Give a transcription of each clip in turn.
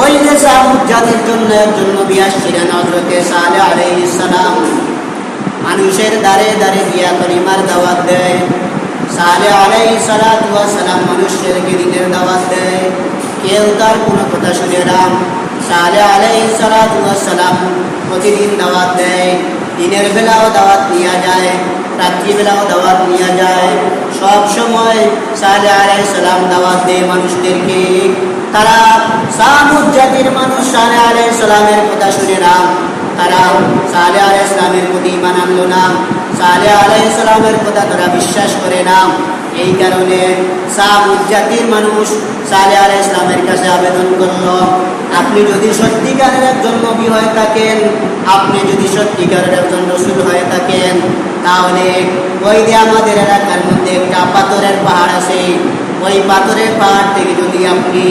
ওই সামুদ জাতির জন্য একজন নবী আসছিলেন হজরতে সালে আলাইহিস সালাম। মানুষের দ্বারে দ্বারে গিয়া কলিমার দাওয়াত দেয়। সালে আলাই সালাম মানুষেরকে দিনের দাওয়াত দেয়। কেউ তার কোনো কথা শুনে না। সালে আলাই সালাম প্রতিদিন দাওয়াত দেয়। দিনের বেলাও দাওয়াত নিয়ে যায়, রাত্রিবেলাও দাওয়াত নিয়ে যায়। সব সময় সালে আলাই সালাম দাওয়াত দেয় মানুষদেরকে। তারা সামুদ জাতির মানুষ সালে আলাই সালামের কথা শুনে না। তারা সালে আলাই ইসলামের প্রতি ইমান আনলো না। সালে আলাই ইসলামের কথা তারা বিশ্বাস করে না। এই কারণে জাতির মানুষ সালে আলাই ইসলামের কাছে আবেদন করল, আপনি যদি সত্যিকারের একজন নবী হয়ে থাকেন, আপনি যদি সত্যিকারের একজন রসুল হয়ে থাকেন, তাহলে ওই যে আমাদের এলাকার মধ্যে একটা পাথরের পাহাড় আছে, ওই পাথরের পাহাড় থেকে যদি আপনি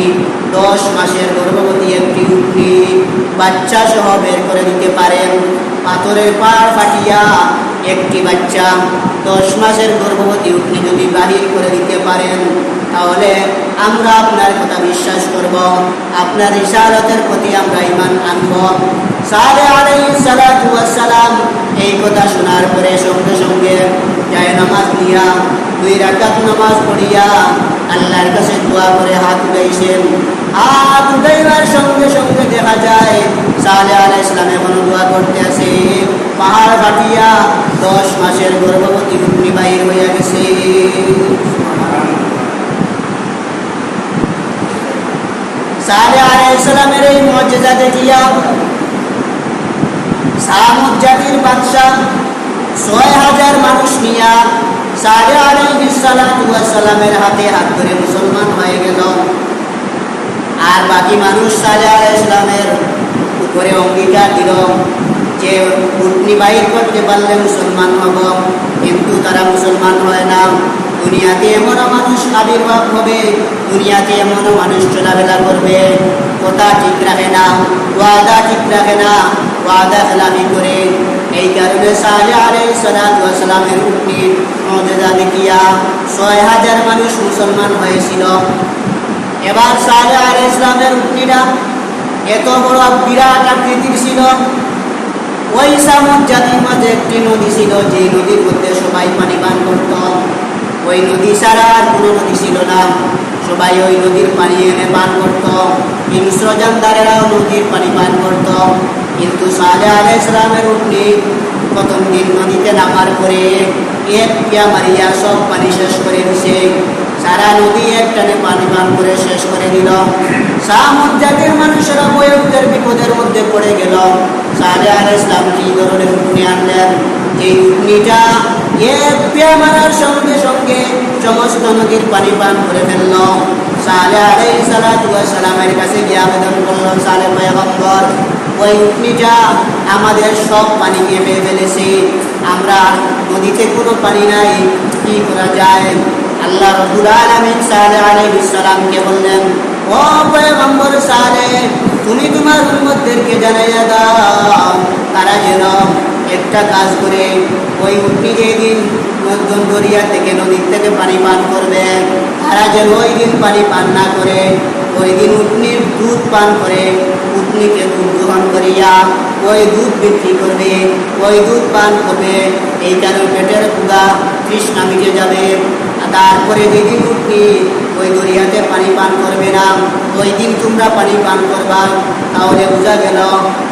দশ মাসের গর্ভবতী একটি উঠনি বাচ্চা সহ বের করে দিতে পারেন, পাথরের পাহাড় ফাটিয়া একটি বাচ্চা দশ মাসের গর্ভবতী উঠনি যদি বাহির করে দিতে পারেন, তাহলে আমরা আপনার কথা বিশ্বাস করব। আপনার ইশারতের প্রতি আমরা ইমান আনব। সালে আলাই সালাম এই কথা শোনার পরে সঙ্গে সঙ্গে যায় নামাজ নিয়া, দুই রাকাত নামাজ পড়িয়া আল্লাহর কাছে দোয়া করে হাত উঠাইছেন। হাত উঠাইবার সঙ্গে সঙ্গে দেখা যায় সালে আলাহ ইসলাম এখনও দোয়া করতে আছে। পাহাড় ফাটিয়া দশ মাসের গর্ভবতী রুগ্নি বাহির হইয়া গেছে। সালে আলাহ ইসলামের এই মর্যাদা দেখিয়া সামুদ জাতির বাদশাহ ছয় হাজার মানুষ নিয়া হাতে হাত ধরে মুসলমান হয়ে গেল। আর বাকি মানুষ সালে উপরে অঙ্গীকার যে বাহির করতে পারলে মুসলমান হব, কিন্তু তারা মুসলমান হয় না। দুনিয়াতে এমনও মানুষ আবির্ভাব হবে, দুনিয়াতে এমনও মানুষ চলাফেরা করবে। কথা ঠিক রাখে না, ওয়াদা ঠিক রাখে না, ওয়াদা খেলামি করে এই কারণে সালে আলাই সালামের উঠনি মর্যাদা দেখিয়া ছয় হাজার মানুষ মুসলমান হয়েছিল। এবার সালে আলাই ইসলামের উঠনিরা এত বড় বিরাট আকৃতির ছিল। ওই সামুদ জাতির মাঝে একটি নদী ছিল, যে নদীর মধ্যে সবাই পানি পান করত। ওই নদী ছাড়া আর কোনো নদী ছিল না। সবাই ওই নদীর পানি এনে পান করত। হিংস্র জানদারেরাও নদীর পানি পান করত। কিন্তু সালে আল ইসলামের উঠনি প্রথম দিন নদীতে নামার পরে এক পিয়া মারিয়া সব পানি শেষ করে দিছে। সারা নদী এক টানে পানি পান করে শেষ করে দিল। সামুদ জাতির মানুষেরা ভয়ঙ্কর বিপদের মধ্যে পড়ে গেল। সালে আলাই ইসলাম কি ধরনের উঠনি আনলেন? যে উঠনিটা মারার সঙ্গে সঙ্গে সমস্ত নদীর পানি পান করে ফেলল। সালে কাছে গিয়ে আবেদন সালে ওই আমাদের সব পানি নিয়ে আমরা নদীতে কোনো পানি নাই, কি করা যায়? আল্লাহ রবুল আলমিন সালে আলাইহিস সালামকে বললেন, ও পয়গম্বর সালে, তুমি তোমার উম্মতদেরকে জানাইয়া দাও। তারা যেন একটা কাজ করে, ওই উঠনি যেদিন নদন দরিয়া থেকে নদীর থেকে পানি পান করবে, তারা যেন ওই দিন পানি পান না করে, ওই দিন উটনির দুধ পান করে, উটনিকে দুধ গ্রহণ করিয়া ওই দুধ বিক্রি করবে, ওই দুধ পান করবে। এই কারণে পেটের ক্ষুদা তৃষ্ণা মিটে যাবে। তারপরে যেদিন উঠনি ওই দরিয়াতে পানি পান করবে না। ওই দিন তোমরা পানি পান করবা, তাহলে বোঝা গেল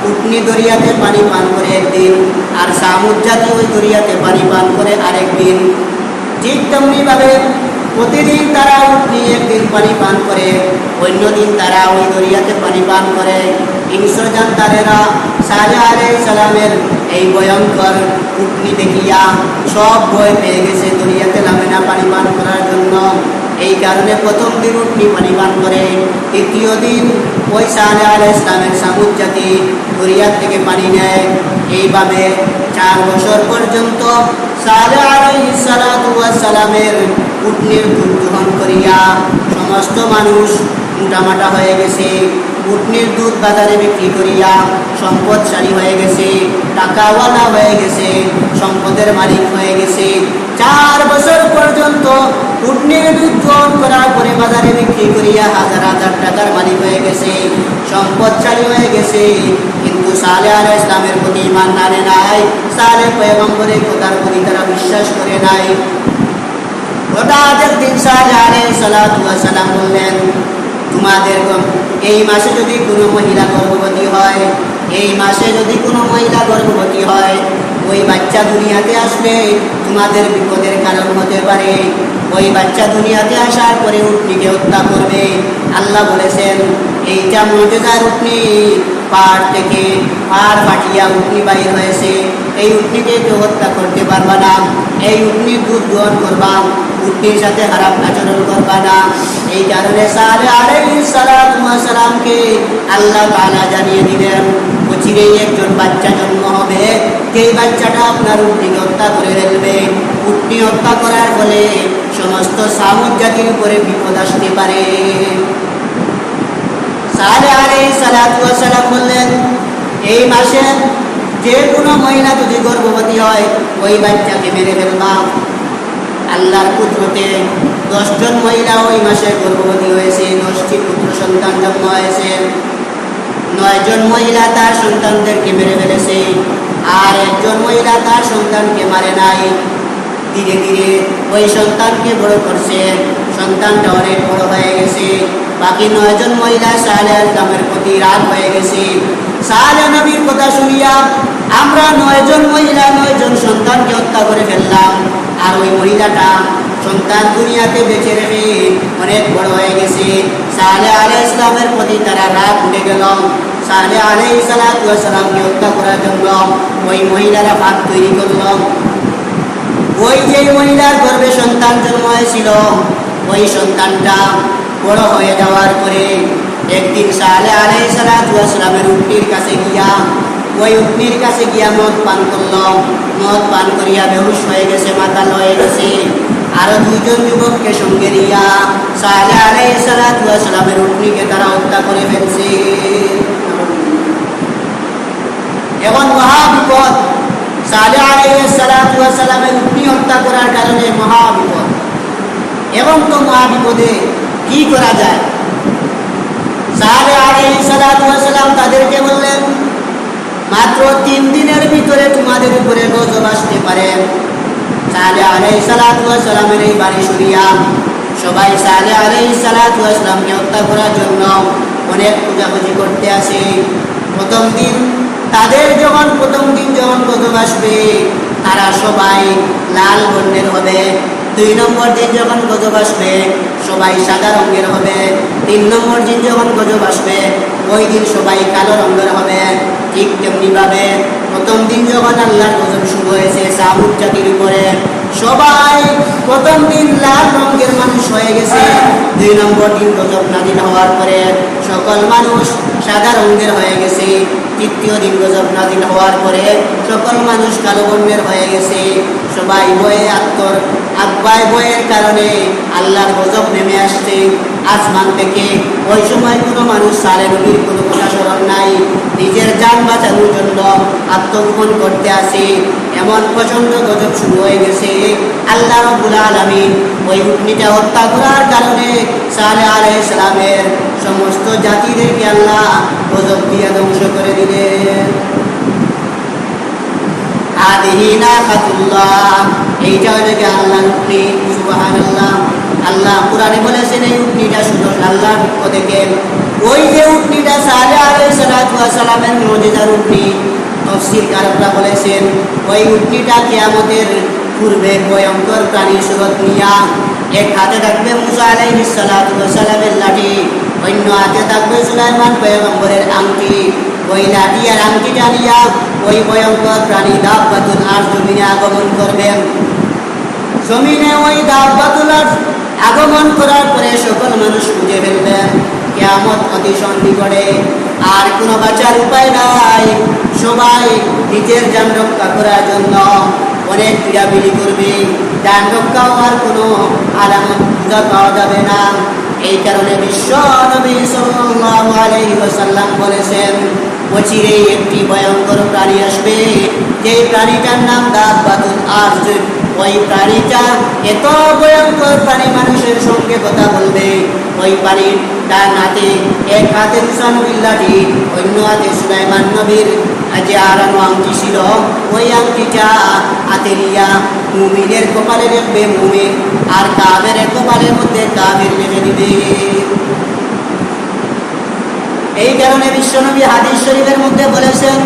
উটনি দরিয়াতে পানি পান করে একদিন আর সামুদ জাতি ওই দরিয়াতে পানি পান করে আরেক দিন ঠিক তেমনিভাবে প্রতিদিন তারা উঠনি একদিন পানি পান করে অন্য দিন তারা ওই দরিয়াতে পানি পান করে। হিংস্র জানতারেরা সাজা আলাই সালামের এই ভয়ঙ্কর উঠনি দেখিয়া সব ভয় পেয়ে গেছে দরিয়াতে নামে না পানি পান করার জন্য। এই কারণে প্রথম দিন উঠনি পানি পান করে তৃতীয় দিন ওই সালে আলাই ইসলামের সামুদ জাতি দরিয়ার থেকে পানি নেয়। এইভাবে চার বছর পর্যন্ত সালে আলাই সালামের উটনির দুধ করিয়া সমস্ত মানুষ মোটামাটা হয়ে গেছে। উটনির দুধ বাজারে বিক্রি করিয়া সম্পদশালী হয়ে গেছে, টাকাওয়ালা হয়ে গেছে, সম্পদের মালিক হয়ে গেছে। চার বছর পর্যন্ত উটনির দুধ গ্রহণ করার পরে বাজারে বিক্রি করিয়া হাজার হাজার টাকার মালিক হয়ে গেছে, সম্পদশালী হয়ে গেছে। কিন্তু সালে আল ইসলামের প্রতি ইমান আনে নাই, সালে পয়গম্বরের কথার প্রতি তারা বিশ্বাস করে নাই। হঠাৎ একদিন আলে সালাম বললেন তোমাদের এই মাসে যদি কোনো মহিলা গর্ভবতী হয়, এই মাসে যদি কোনো মহিলা গর্ভবতী হয়, ওই বাচ্চা দুনিয়াতে আসবে তোমাদের বিপদের কারণ পারে। ওই বাচ্চা দুনিয়াতে আসার পরে উটনিকে হত্যা করবে। আল্লাহ বলেছেন, এইটা মর্যাদার উটনি। পাড় থেকে পাড় ফাটিয়া উটনি বাইর হয়েছে। এই উটনিকে কেউ হত্যা করতে পারবা না। এই উটনির দুধ গ্রহণ করবা। উটনির সাথে খারাপ আচরণ করবা না। এই কারণে সালে আলাইহিস সালামকে আল্লাহ তাআলা জানিয়ে দিলেন। চিরেই একজন বাচ্চা জন্ম হবে। যেই বাচ্চাটা আপনার উটনিকে হত্যা করে ফেলবে উটনি হত্যা করার ফলে সমস্ত সামুদ জাতির উপরে বিপদ আসতে পারে। সালে আলাইহিস সালাম বললেন, এই মাসে যে কোনো মহিলা যদি গর্ভবতী হয়, ওই বাচ্চাকে মেরে ফেলবা। আল্লাহর পুত্রতে দশজন মহিলা ওই মাসে গর্ভবতী হয়েছে, দশটি পুত্র সন্তান জন্ম হয়েছে। নয়জন মহিলা তার সন্তানদেরকে মেরে ফেলেছে, আর একজন মহিলা তার সন্তানকে মারে নাই। ধীরে ধীরে ওই সন্তানকে বড় করছে। সন্তানটা অনেক বড় হয়ে গেছে। বাকি নয়জন মহিলা সালে দামের প্রতি রাগ হয়ে গেছে। সালে নবীর কথা শুনিয়া আমরা নয়জন মহিলা, নয়জন সন্তানকে হত্যা করে ফেললাম। আর ওই মহিলাটা সন্তান দুনিয়াতে বেঁচে রেখে অনেক বড় হয়ে গেছে। সালে আলে ইসলামের প্রতি তারা রাগ উঠে গেল। সালে আলে সালামকে হত্যা করার জন্য ওই মহিলারা ভাত তৈরি করল। ওই যে মহিলার গর্ভে সন্তান জন্ম হয়েছিল, ওই সন্তানটা বড় হয়ে যাওয়ার পরে একদিন সালে আলে সালামের উটনির কাছে গিয়া, ওই উটনির কাছে গিয়া মদ পান করল। মদ পান করিয়া বেহুশ হয়ে গেছে মাতাল হয়ে গেছে। আরও দুইজন যুবককে সঙ্গে নিয়া সালে আলে সালামের উটনিকে তারা হত্যা করে ফেলছে। এখন মহা বিপদ সালে আলে সালামের উটনি হত্যা করার কারণে মহা বিপদ। এবং তো মহা বিপদে কি করা যায়? সালে আলে সালাম তাদেরকে বললেন, মাত্র তিন দিনের ভিতরে তোমাদের উপরে গজব আসতে পারে। সালে আলাই সালাতামের এই বাড়ি সরিয়া সবাই সালে আলাই সালাতামকে হত্যা করার জন্য অনেক পূজাপুজি করতে আসে। প্রথম দিন, তাদের যখন প্রথম দিন যখন প্রথম আসবে, তারা সবাই লাল বর্ণের হবে। দুই নম্বর দিন যখন গজব আসবে, সবাই সাদা রঙের হবে। তিন নম্বর দিন যখন গজব আসবে, ওই দিন সবাই কালো রঙের হবে। ঠিক তেমনি ভাবে প্রথম দিন যখন আল্লাহর গজব শুরু হয়েছে সামুদ জাতির উপরে সবাই প্রথম দিন লাল রঙের মানুষ হয়ে গেছে। দুই নম্বর দিন গজব নাজিল হওয়ার পরে সকল মানুষ সাদা রঙের হয়ে গেছে। তৃতীয় দিন গজব নাজিল হওয়ার পরে সকল মানুষ কালো বর্ণের হয়ে গেছে। সবাই বয়ে আত্মর আব্বাই বয়ের কারণে আল্লাহর গজব নেমে আসছে। আসমান থেকে ওই সময় কোনো মানুষ সারে নবীর কোনো স্মরণ নাই। নিজের যান বাঁচানোর জন্য আত্মগোপন করতে আসে। এমন প্রচণ্ড গজব শুরু হয়ে গেছে। আল্লাহ রব্বুল আলমিন ওই উটনিটা হত্যা করার কারণে সালে আলাই সালামের সমস্ত জাতিদেরকে আল্লাহ গজব দিয়ে ধ্বংস করে দিলেন। আদিহিনা খাতুল্লাহ এইটা হলো কি আল্লাহ উটনি সুবহানাল্লাহ, আল্লাহ কোরআনে বলেছেন এই উটনিটা শুধু আল্লাহর পক্ষ থেকে। ওই যে উটনিটা সালে আলাইহিস সালাতু ওয়াস সালামের মুজিজার তফসির কারকরা বলেছেন, ওই উটনিটা কিয়ামতের পূর্বে ভয়ঙ্কর প্রাণী সুরত নিয়া এক হাতে থাকবে মুসা আলাইহিস সালামের লাঠি, অন্য হাতে থাকবে সুলাইমান পয়গম্বরের আংটি। ওই লাঠি আর আংটিটা নিয়া ওই ভয়ঙ্কর প্রাণী দাব্বাতুল আর জমিনে আগমন করবেন জমিনে ওই দাব্বাতুল আর আগমন করার পরে সকল মানুষ খুঁজে ফেলবেন কেমন অতি সন্নিকটে আর কোনো বাঁচার উপায় নাই। সবাই নিজের যান রক্ষা করার জন্য অনেক পিড়াপিড়ি করবে। যান রক্ষা হওয়ার কোনো আলামত খুঁজে পাওয়া যাবে না। এই কারণে বিশ্ব বলেছেন অচিরে একটি ভয়ঙ্কর প্রাণী আসবে। যে প্রাণীটার নাম দাঁত, বাতুল আর্জ ওই প্রাণীটা এত ভয়ঙ্কর প্রাণী মানুষের সঙ্গে কথা বলবে। ওই প্রাণীর তার হাতে, এক হাতে হুসানুবিল্লাটি অন্য হাতে সুলাইমান নবীর যে আড়ানো আংটি ছিল, ওই আংটিটা হাতে নিয়া মুমিনের কপালে রেখবে, মুমিন আর কাবের কপালের মধ্যে কাবের রেখে দিবে। এই কারণে বিশ্বনবী হাদিস শরীফের মধ্যে বলেছেন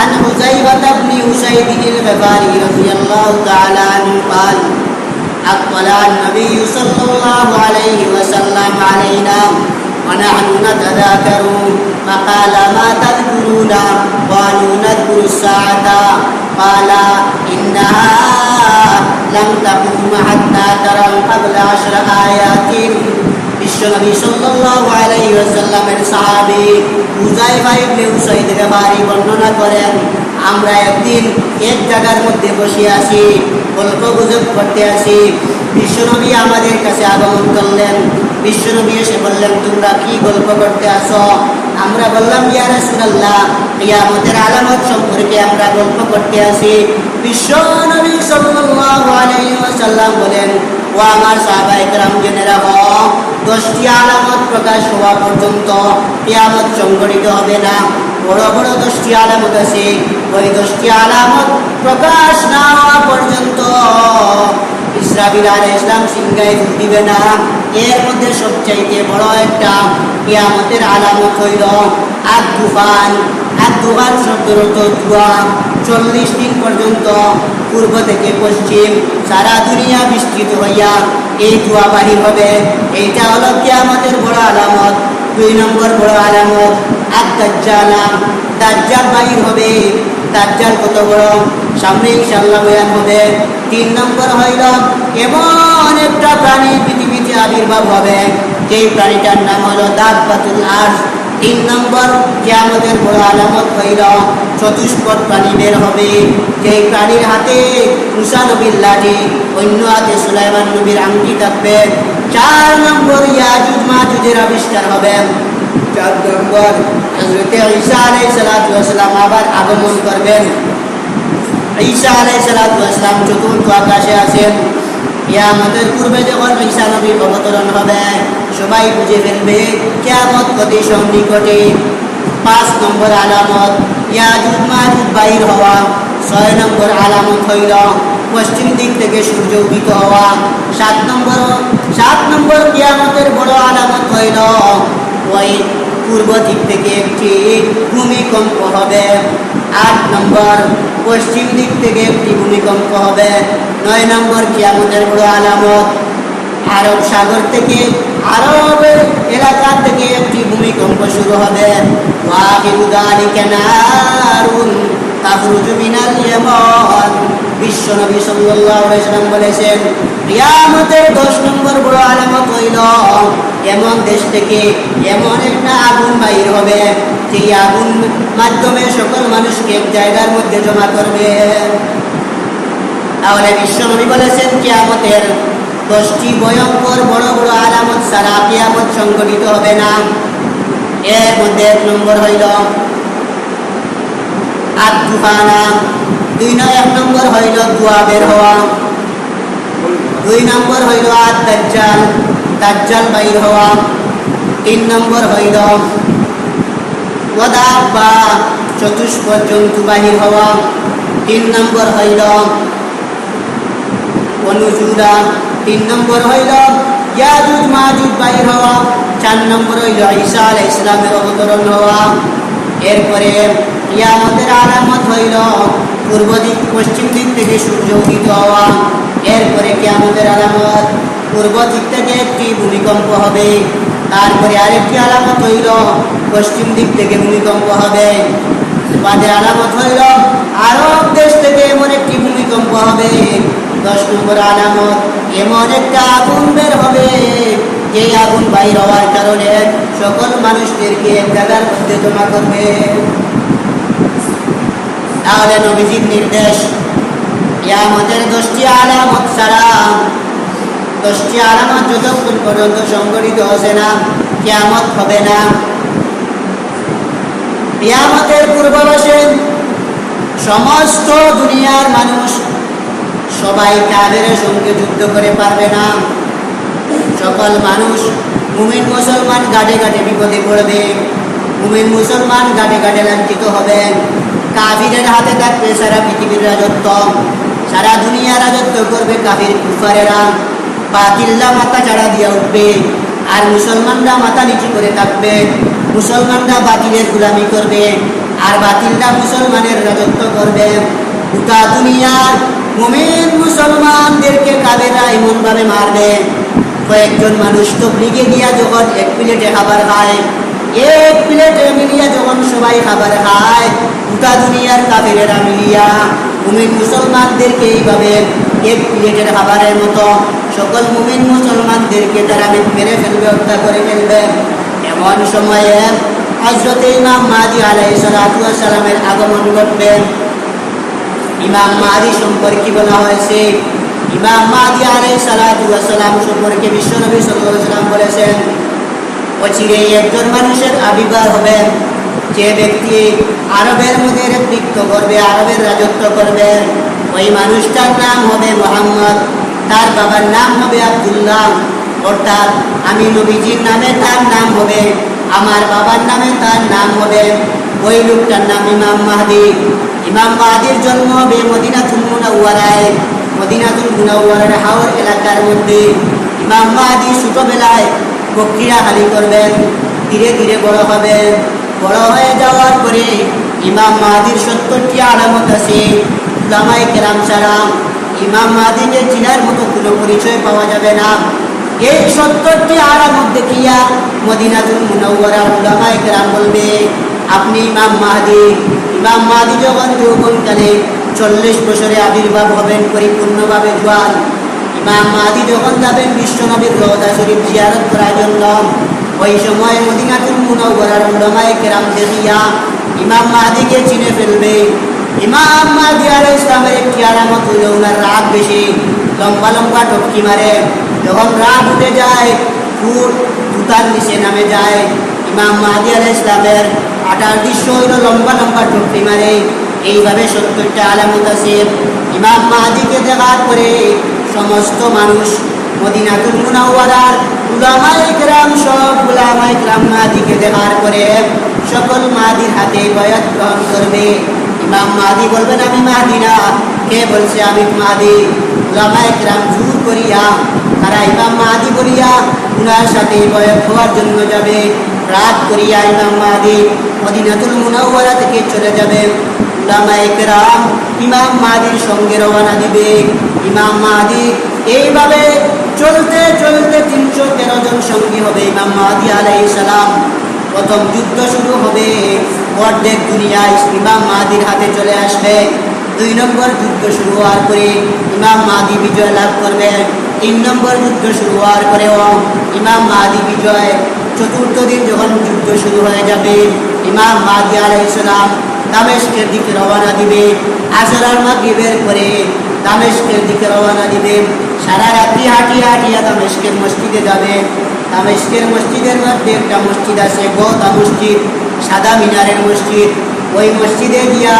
عن حذيفة بن أسيد الغفاري رضي الله تعالى عنه قال أطلع النبي صلى الله عليه وسلم علينا ونحن نتذاكر. فقال ما تذكرون قالوا نذكر الساعة. قال إنها لم تقوم حتى ترى قبل عشر آيات. বিশ্বনবী সাল্লাল্লাহু আলাইহি ওয়াসাল্লামের সাহাবী হুযায়ফা ইবনে উসাইদ রাবারি বর্ণনা করেন, আমরা একদিন এক জায়গার মধ্যে বসে আছি গল্প গুজব করতে আছি। বিশ্বনবী আমাদের কাছে আগমন করলেন। বিশ্বনবী এসে বললেন, তোমরা কি গল্প করতে আসো? আমরা বললাম, ইয়া রাসূলুল্লাহ, কিয়ামতের আলামত সম্পর্কে আমরা গল্প করতে আসি। বিশ্বনবী সাল্লাল্লাহু আলাইহি ওয়াসাল্লাম বলেন, ও আমার সাহাবায়ে কেরাম জেনে দশটি আলামত প্রকাশ হওয়া পর্যন্ত কিয়ামত সংঘটিত হবে না। বড় বড় দশটি আলামত আছে। ওই দশটি আলামত প্রকাশ না হওয়া পর্যন্ত ইসরাবিল আলাইহিস ইসলাম সিংহায় দিবে না। এর মধ্যে সবচাইতে বড় একটা কিয়ামতের আলামত হইল আগ তুফান। আগ তুফান শব্দের অর্থ ধোঁয়া। চল্লিশ দিন পর্যন্ত পূর্ব থেকে পশ্চিম সারা দুনিয়া বিস্তৃত হইয়া এই ধোঁয়া বাহির হবে। এইটা হলো কিয়ামতের বড় আলামত। দুই নম্বর বড় আলামত আর দাজ্জালা। দাজ্জাল বাহির হবে। দাজ্জাল কত বড়? সামনে ইনশাআল্লাহ বয়ান হবে। তিন নম্বর হইল এমন একটা প্রাণী পৃথিবীতে আবির্ভাব হবে। যেই প্রাণীটার নাম হলো দাববাতুল আর্জ তিন নম্বর আমাদের বড় আলামত হইল, চতুষ্পদ প্রাণী বের হবে। যেই প্রাণীর হাতে মুসা নবীর লাঠি, অন্য হাতে সুলাইমান নবীর আংটি থাকবে। চার নম্বর ইয়াজুজ মাজুজের আবিষ্কার হবে। চার নম্বর হজরতে ঈসা আলাইহিস সালাতু আবার আগমন করবেন। ঈসা আলাইহিস সালাতু ওয়াসালাম চতুর্থ আকাশে আছেন। কিয়ামতের পূর্বে যখন ঈসা নবীর অবতরণ হবে, সবাই বুঝে ফেলবে, কিয়ামত অতি সন্নিকটে। পাঁচ নম্বর আলামত ইয়াজুজ মাজুজ বাহির হওয়া। ছয় নম্বর আলামত হইল, পশ্চিম দিক থেকে সূর্য উদিত হওয়া। সাত নম্বর সাত নম্বর কিয়ামতের বড় আলামত হইল পূর্ব দিক থেকে একটি ভূমিকম্প হবে। আট নম্বর, পশ্চিম দিক থেকে একটি ভূমিকম্প হবে। নয় নম্বর, কিয়ামতের বড় আলামত। আরব সাগর থেকে আরবের এলাকা থেকে একটি ভূমিকম্প শুরু হবে। ওয়াহিদু যালিকা নারুন তাখরুজু মিনাল ইয়ামান। বিশ্ব নবী সাল্লাল্লাহু আলাইহি সাল্লাম বলেছেন, কিয়ামতের 10 নম্বর বড় আলামত এমন দেশ থেকে এমন একটা আগুন বাইর হবে যে আগুন মাধ্যমে সকল মানুষকে এক জায়গার মধ্যে জমা করবে। তাহলে বিশ্বনবী বলেছেন, কিয়ামতের দশটি ভয়ঙ্কর বড় বড় আলামত সারা কিয়ামত সংগঠিত হবে না। এর মধ্যে এক নম্বর হইল আর দুই নয়, এক নম্বর হইল দুয়া বের হওয়া, দুই নম্বর হইল আর দাজ্জাল বাইর হওয়া তিন নম্বর হইল ওদাব্বা চতুষ্পদ জন্তু বাহির হওয়া। তিন নম্বর হইল অনুজুরা। তিন নম্বর হইল ইয়াজুজ মাজুজ বাহির হওয়া। চার নম্বর হইল ঈসা আলাইহিস ইসলামের অবতরণ হওয়া। এরপরে ইয়ামতের আলামত হইল পূর্ব দিক, পশ্চিম দিক থেকে সূর্য উদিত হওয়া। এরপরে কিয়ামতের আলামত পূর্ব দিক থেকে একটি ভূমিকম্প হবে। তারপরে আরেকটি আলামত হইল, পশ্চিম দিক থেকে ভূমিকম্প হবে। বাদে আলামত হইল, আরব দেশ থেকে এমন একটি ভূমিকম্প হবে। দশ নম্বর আলামত, এমন একটা আগুন বের হবে। যে আগুন বাইর হওয়ার কারণে সকল মানুষদেরকে এক জায়গার মধ্যে জমা করবে। তাহলে নবীজির নির্দেশ আমাদের দশটি আলামত ছাড়া দশটি আলামত যতক্ষণ পর্যন্ত সংগঠিত হচ্ছে না, কেয়ামত হবে না। কেয়ামতের পূর্বাভাসে সমস্ত দুনিয়ার মানুষ সবাই কাদের সঙ্গে যুদ্ধ করে পারবে না। সকল মানুষ মুমিন মুসলমান গাড়ে গাড়ে বিপদে পড়বে। মুমিন মুসলমান গাড়ে গাড়ে লাঞ্ছিত হবে। কাফিরের হাতে থাকবে সারা পৃথিবীর রাজত্ব। সারা দুনিয়া রাজত্ব করবে কাফির কুফারেরা বাতিল্লা মাথা চাড়া দিয়ে উঠবে, আর মুসলমানরা মাথা নিচু করে থাকবে, মুসলমানরা বাতিলের গুলামি করবে, আর বাতিলরা মুসলমানের রাজত্ব করবে। গোটা দুনিয়ার মুমিন মুসলমানদেরকে কাবেরা এমনভাবে মারবে। কয়েকজন মানুষ তো ব্রিগে গিয়া যখন এক প্লেটে খাবার খায়, এক প্লেটে মিলিয়া যখন সবাই খাবার খায়, গোটা দুনিয়ার কাবেরেরা মিলিয়া মুমিন মুসলমানদেরকে এইভাবে এক প্লেটের খাবারের মতো সকল মুমিন মুসলমানদেরকে তারা মেরে ফেলবে, হত্যা করে ফেলবে। এমন সময়ে হজরত ইমাম মাদি আলাই সালামের আগমন ঘটবে। ইমাম মাদি সম্পর্কে বলা হয়েছে, ইমাম মাদি আলাই সালাম সম্পর্কে বিশ্বনবী সাল্লাম বলেছেন, অচিরে একজন মানুষের আবির্ভাব হবে, যে ব্যক্তি আরবের মধ্যে নেতৃত্ব করবে, আরবের রাজত্ব করবে, ওই মানুষটার নাম হবে মোহাম্মদ। তার বাবার নাম হবে আবদুল্লাহ। অর্থাৎ আমি নবীজির নামে তার নাম হবে, আমার বাবার নামে তার নাম হবে। ওই লোকটার নাম ইমাম মাহাদি। ইমাম মাহাদির জন্ম হবে মদিনাতুল মুনাওয়ারায়। মদিনাতুল মুনাওয়ারার হাওর এলাকার মধ্যে। ইমাম মাহাদি ছোটবেলায় বক্রিয়া হালি করবেন, ধীরে ধীরে বড় হবেন। বড় হয়ে যাওয়ার পরে ইমাম মাহাদির সত্তরটি আলামত আছে। উলামায়ে কেরাম ছাড়া ইমাম মাহাদিকে চিনার মতো কোনো পরিচয় পাওয়া যাবে না। এই সত্তরটি আলামত দেখিয়া মদিনাতুল মুনাওয়ারা উলামায়ে কেরাম বলবে, আপনি ইমাম মাহাদি। ইমাম মাহাদি যখন যৌবনকালে চল্লিশ বছরে আবির্ভাব হবেন, পরিপূর্ণভাবে জোয়ান। ইমাম মাহাদি যখন যাবেন বিশ্বনবীর রোদা শরীফ জিয়ারত করার জন্য, ওই সময় মদিনাতুল মুনাওয়ারার উলামায়ে কেরাম দেখিয়া ইমাম মাহাদিকে চিনে ফেলবে। ইমাম মাহাদি আলাইহিস ইসলামের একটি আলামত হইল ওনার রাগ বেশি, লম্বা লম্বা টপকি মারে। যখন রাগ উঠে যায় ফুট জুতার নিচে নামে যায়। ইমাম মাহাদি আলাইহিস ইসলামের আটার দৃশ্য হইল লম্বা লম্বা টপকি মারে। এইভাবে সত্তরটা আলামত আছে। ইমাম মাহাদিকে দেখার পরে সমস্ত মানুষ মদিনাতুল মুনাওয়ারার উলামায়ে কেরাম, সব উলামায়ে কেরাম মাহাদিকে দেখার পরে সকল মাহাদির হাতে বয়াত গ্রহণ করবে। ইমাম মাহাদি বলবেন, আমি মাহাদি না। কে বলছে, আমি মাহাদি উলামায়ে কেরাম জোর করিয়া, তারা ইমাম মাহাদি বলিয়া উনার সাথে বয়াত হওয়ার জন্য যাবে। রাত করিয়া ইমাম মাহাদি মদিনাতুল মুনাওয়ারা থেকে চলে যাবে। উলামায়ে ইমাম মাহাদির সঙ্গে রওনা দিবে। ইমাম মাহাদি এইভাবে চলতে চলতে তিনশো তেরো জন সঙ্গী হবে ইমাম মাহাদি আলাই সালাম। প্রথম যুদ্ধ শুরু হবে। অর্ধেক দুনিয়ায় ইমাম মাহাদির হাতে চলে আসবে। দুই নম্বর যুদ্ধ শুরু হওয়ার পরে ইমাম মাহাদি বিজয় লাভ করবে তিন নম্বর যুদ্ধ শুরু হওয়ার পরেও ইমাম মাহাদি বিজয় চতুর্থ দিন যখন যুদ্ধ শুরু হয়ে যাবে, ইমাম মাহাদি আলাইসালাম দামেশকের দিকে রওনা দিবে। আসরার মাগরিবের পরে দামেশকের দিকে রওনা দিবে। সারা রাত্রি হাঁটিয়ে হাঁটিয়া দামেশকের মসজিদে যাবে। দামেশকের মসজিদের মধ্যে একটা মসজিদ আছে গোদা মসজিদ, সাদা মিনারের মসজিদ। ওই মসজিদে গিয়া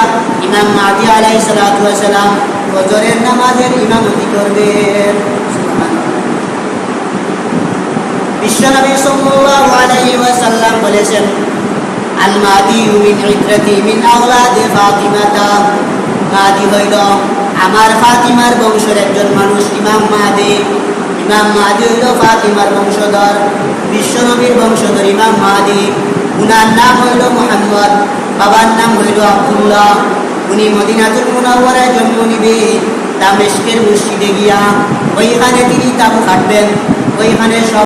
ইমাম মাদি আলাই সালাম ফজরের নামাজের ইমামতি করবে। বিশ্বনবী বলেছেন, আল মাদি ইত্রাতি মিন আওলাদে ফাতিমাতা। মাদি হইল আমার ফাতিমার বংশের একজন মানুষ, ইমাম মাহাদি। ইমাম মাহাদি হইল ফাতিমার বংশধর, বিশ্বনবীর বংশধর ইমাম মাহাদি। উনার নাম হইল মোহাম্মদ, বাবার নাম হইল আবদুল্লাহ। উনি মদিনাতুল মুনাওয়ারায় জন্ম নিবে দামেশকের মসজিদে গিয়া। ওইখানে তিনি তাপ খাটবেন ওইখানে সব